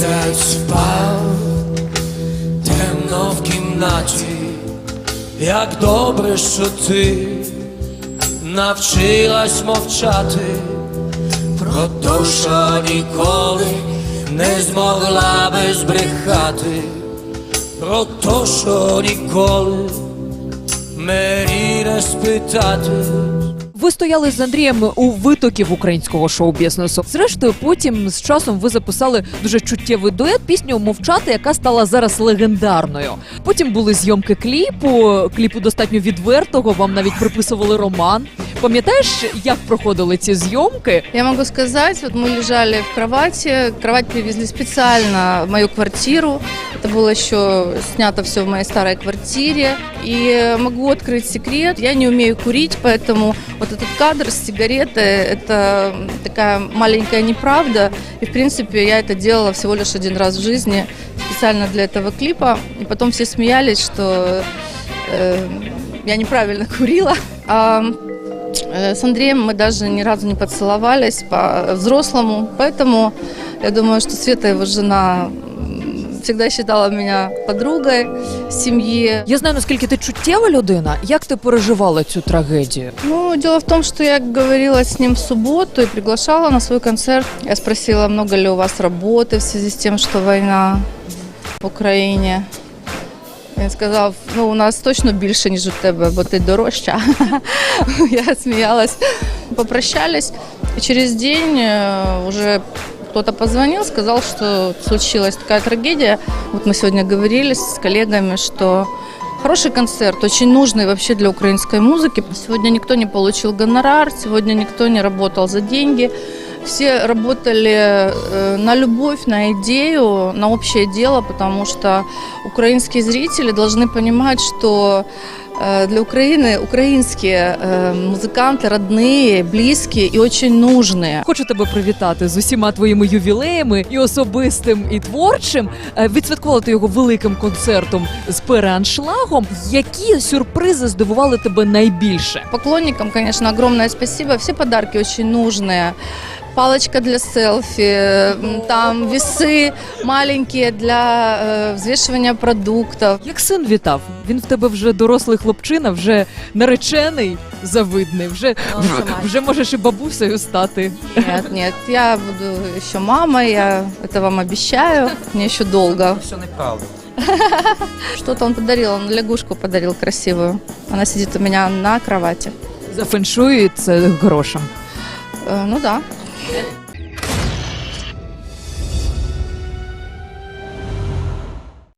Місяць впав темно в кімнаті, як добре, що ти навчилась мовчати. Про те, що ніколи не змогла би збрехати, про те, що ніколи мені не спитати. Ви стояли з Андрієм у витоків українського шоу-бізнесу. Зрештою, потім з часом ви записали дуже чуттєвий дует пісню Мовчати, яка стала зараз легендарною. Потім були зйомки кліпу, кліпу достатньо відвертого. Вам навіть приписували роман. Пам'ятаєш, як проходили ці зйомки? Я могу сказать, вот мы лежали в кровати, кровать привезли специально в мою квартиру. Это было еще снято все в моей старой квартире. И могу открыть секрет, я не умею курить, поэтому вот этот кадр с сигаретой, это такая маленькая неправда. И, в принципе, я это делала всего лишь один раз в жизни, специально для этого клипа. И потом все смеялись, что э, я неправильно курила. А Э, С Андреем мы даже ни разу не поцеловались по-взрослому, поэтому я думаю, что Света, его жена, м, всегда считала меня подругой семьи. Я знаю, наскільки ти чуттєва людина. Як ти переживала цю трагедію? Ну, дело в том, что я говорила с ним в субботу и приглашала на свой концерт. Я спросила, много ли у вас работы в связи с тем, что война в Україні. Він сказав, ну у нас точно більше, ніж у тебе, бо ти дорожча. Я сміялась. Попрощались. И через день э, уже кто-то позвонил, сказал, что случилась такая трагедия. Вот мы сегодня говорили с коллегами, что хороший концерт, очень нужный вообще для украинской музыки. Сегодня никто не получил гонорар, сегодня никто не работал за деньги. Все работали э, на любовь, на идею, на общее дело, потому что украинские зрители должны понимать, что э, для Украины украинские э, музыканты родные, близкие и очень нужные. Хочу тебе привітати з усіма твоїми ювілеями і особистим, і творчим. Е, Відсвяткувала ти його великим концертом з переаншлагом. Які сюрпризи здивували тебе найбільше? Поклонникам, конечно, огромное спасибо. Все подарки очень нужные. Палочка для селфи, м, там весы маленькие для э, взвешивания продуктов. Як син вітав? Він в тебе вже дорослий хлопчина, вже наречений, завидний, вже, вже можеш і бабусею стати. Нет, нет, я буду еще мамой, я это вам обещаю. Мне еще долго. Все неправда. Что-то он подарил, он лягушку подарил красивую. Она сидит у меня на кровати. За феншуй це грошем. Э, ну да.